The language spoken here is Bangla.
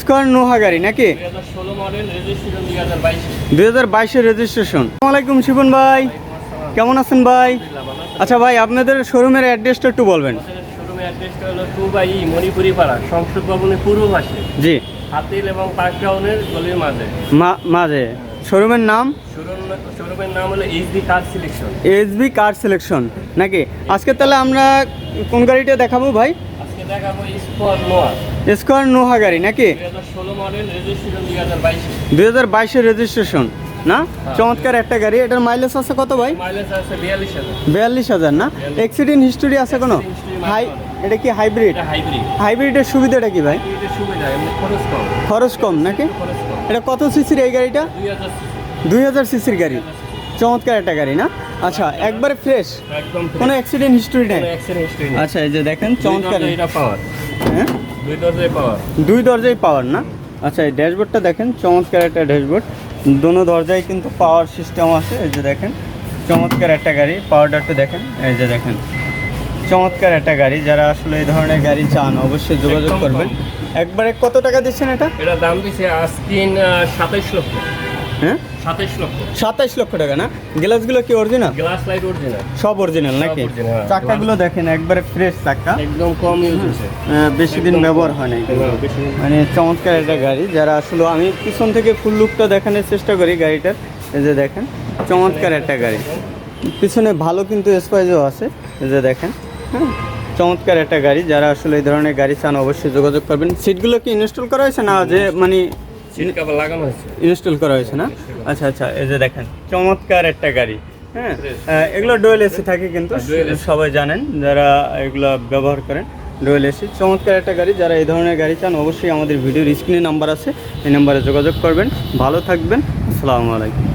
স্কোয়ার নোহা গাড়ি নাকি? দুই হাজার বাইশের রেজিস্ট্রেশন শিবন ভাই। কেমন আছেন ভাই? আচ্ছা ভাই আপনাদের শোরুমের অ্যাড্রেসটা একটু বলবেন। শোরুমের অ্যাড্রেসটা হলো টু বাই মণিপুরি পাড়া সংসদ ভবনের পূর্ব পাশে। জি। হাতিল এবং পার্ক গলির মাঝে। মাঝে। শোরুমের নাম? শোরুম শোরুমের নাম হলো HD car selection. SB car selection নাকি? আজকে তাহলে আমরা কোন গাড়িটা দেখাবো ভাই? স্কোয়ার নোহা গাড়ি নাকি? দুই হাজার রেজিস্ট্রেশন বাইশের না? চমৎকার একটা গাড়ি। এটার মাইলেজ আছে কত ভাই? বিয়াল্লিশ হাজার না? হিস্টোরি আছে কোনো? হাই এটা কি হাইব্রিড হাইব্রিডের সুবিধাটা কি ভাই? খরচ কম। নাকি? এটা কত সিসির এই গাড়িটা? দুই হাজার সিসির গাড়ি। চমৎকার একটা গাড়ি না? আচ্ছা একবারে ফ্রেশ একদম কোনো অ্যাক্সিডেন্ট হিস্টোরি নেই? আচ্ছা এই যে দেখেন চমৎকার। এটা পাওয়ার হ্যাঁ? দুই দরজায় পাওয়ার দুই দরজায় পাওয়ার না? আচ্ছা এই ড্যাশবোর্ডটা দেখেন চমৎকার একটা ড্যাশবোর্ড। দোনো দরজায় কিন্তু পাওয়ার সিস্টেম আছে এই যে দেখেন চমৎকার একটা গাড়ি। পাওয়ারটা দেখেন এই যে দেখেন চমৎকার একটা গাড়ি। যারা আসলে এই ধরনের গাড়ি চান অবশ্যই যোগাযোগ করবেন। একবারে কত টাকা দিচ্ছেন এটা? এটা দাম দিছে আজকিন সাতাইশ লক্ষ। হ্যাঁ? সাতাইশ লক্ষ। টাকা না? গ্লাসগুলো কি অরিজিনাল গ্লাস লাইট অরিজিনাল সব অরিজিনাল নাকি? হ্যাঁ। চাকাগুলো দেখেন একবারে ফ্রেশ চাকা। একদম কম ইউজ হয়েছে। বেশি দিন ব্যবহার হয় না। হ্যাঁ, মানে চমৎকার একটা গাড়ি যারা আসলে আমি পিছন থেকে ফুল লুকটা দেখানোর চেষ্টা করি গাড়িটার। এই যে দেখেন চমৎকার একটা গাড়ি। পিছনে ভালো কিন্তু স্পাইজও আছে। এই যে দেখেন হ্যাঁ চমৎকার একটা গাড়ি। যারা আসলে এই ধরনের গাড়ি চান অবশ্যই যোগাযোগ করবেন। সিটগুলো কি ইনস্টল করা হয়েছে না যে মানে সিট কাভার লাগানো হয়েছে। ইনস্টল করা হয়েছে না? আচ্ছা আচ্ছা এই যে দেখেন চমৎকার একটা গাড়ি হ্যাঁ? এগুলো ডোয়েল এসি থাকে কিন্তু সবাই জানেন যারা এগুলো ব্যবহার করেন ডোয়েল এসি চমৎকার একটা গাড়ি যারা এই ধরনের গাড়ি চান অবশ্যই আমাদের ভিডিওর স্ক্রিনে নাম্বার আছে এই নাম্বারে যোগাযোগ করবেন। ভালো থাকবেন আসসালামু আলাইকুম।